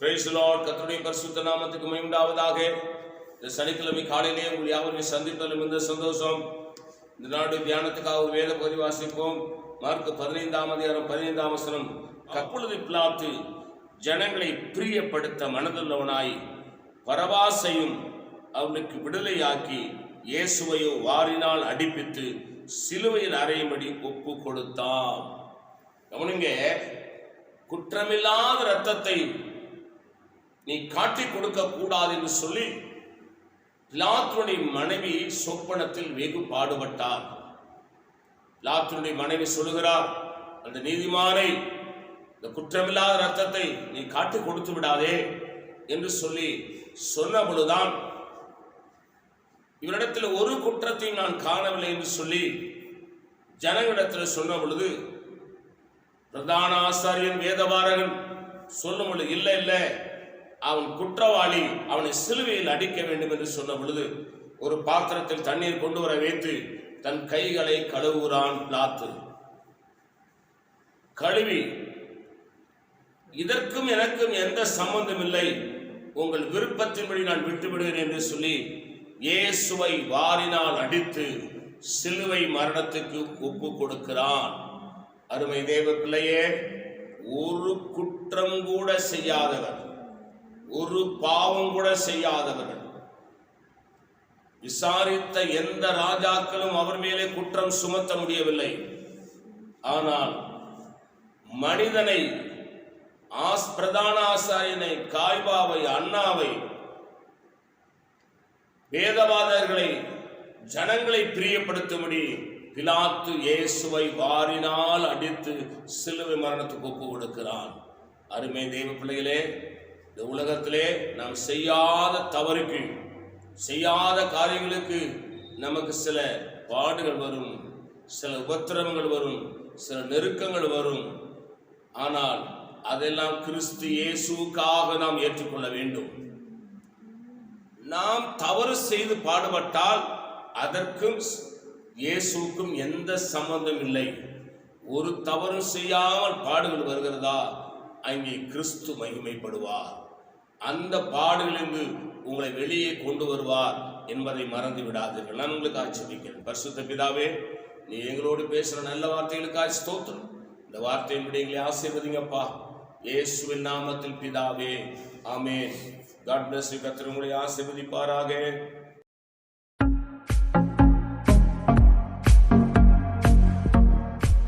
கத்தருடைய பரிசுத்த நாமத்துக்கு மயமுண்டாவதாக இந்த சனிக்கிழமை காலையிலே உங்கள் யாவரையும் சந்திப்பதிலும் இந்த சந்தோஷம். இந்த நாடு தியானத்துக்காக ஒரு வேத பகுதி வாசிப்போம். மார்க் பதினைந்தாம் அதிகாரம் பதினைந்தாம் வசனம். கப்பொழுது பிளாத்து ஜனங்களை பிரியப்படுத்த மனதுள்ளவனாய் பரவாசையும் அவனுக்கு விடுதலையாக்கி இயேசுவையோ வாரினால் அடிப்பித்து சிலுவையில் அறையும்படி ஒப்பு கொடுத்தான் கவனிங்க குற்றமில்லாத ரத்தத்தை நீ காட்டி கொடுக்க கூடாது என்று சொல்லி பிலாத்துனுடைய மனைவி சொப்பனத்தில் வெகு பாடுபட்டார். பிலாத்துனுடைய மனைவி சொல்லுகிறார் அந்த நீதிமானை இந்த குற்றமில்லாத ரத்தத்தை நீ காட்டிக் கொடுத்து விடாதே என்று சொல்லி சொன்ன பொழுதுதான் இவரிடத்தில் ஒரு குற்றத்தையும் நான் காணவில்லை என்று சொல்லி ஜனங்களிடத்தில் சொன்ன பொழுது பிரதான ஆசாரியன் வேதபாரகன் சொல்லும் பொழுது இல்லை இல்லை அவன் குற்றவாளி அவனை சிலுவையில் அடிக்க வேண்டும் என்று சொன்ன பொழுது ஒரு பாத்திரத்தில் தண்ணீர் கொண்டு வர வைத்து தன் கைகளை கழுவுகிறான் பிளாத்து கழுவி இதற்கும் எனக்கும் எந்த சம்பந்தம் இல்லை. உங்கள் விருப்பத்தின்படி நான் விட்டுவிடுகிறேன் என்று சொல்லி இயேசுவை வாரினால் அடித்து சிலுவை மரணத்துக்கு ஒப்பு கொடுக்கிறான். அருமை தேவ பிள்ளையே ஒரு குற்றம் கூட செய்யாதவர். ஒரு பாவம் கூட செய்யாதவர்கள். விசாரித்த எந்த ராஜாக்களும் அவர் மேலே குற்றம் சுமத்த முடியவில்லை. ஆனால் மனிதனை ஆஸ் பிரதான ஆசாரியனை காய்பாவை அண்ணாவை வேதவாதர்களை ஜனங்களை பிரியப்படுத்தும்படி பிலாத்து இயேசுவை வாரினால் அடித்து சிலுவை மரணத்துக்கு ஒப்பு கொடுக்கிறான் அருமை தெய்வ பிள்ளைகளே இந்த உலகத்திலே நாம் செய்யாத தவறுக்கு செய்யாத காரியங்களுக்கு நமக்கு சில பாடுகள் வரும் சில உபத்திரவங்கள் வரும் சில நெருக்கங்கள் வரும். ஆனால் அதெல்லாம் கிறிஸ்து இயேசுக்காக நாம் ஏற்றுக்கொள்ள வேண்டும். நாம் தவறு செய்து பாடுபட்டால் அதற்கும் இயேசுக்கும் எந்த சம்பந்தம் இல்லை. ஒரு தவறு செய்யாமல் பாடுகள் வருகிறதா? அங்கே கிறிஸ்து மகிமைப்படுவார். அந்த பாடுகளிலிருந்து உங்களை வெளியே கொண்டு வருவார் என்பதை மறந்து விடாதீர்கள். நான் உங்களுக்கு ஆட்சேபிக்கிறேன் பரிசுத்த பிதாவே நீ எங்களோடு பேசுகிற நல்ல வார்த்தைகளுக்காக ஸ்தோத்திரம். இந்த வார்த்தையின்படி எங்களை ஆசீர்வதிங்கப்பா. இயேசுவின் நாமத்தில் பிதாவே ஆமே காட் பிளஸ் கத்திரங்களை ஆசீர்வதிப்பாராக.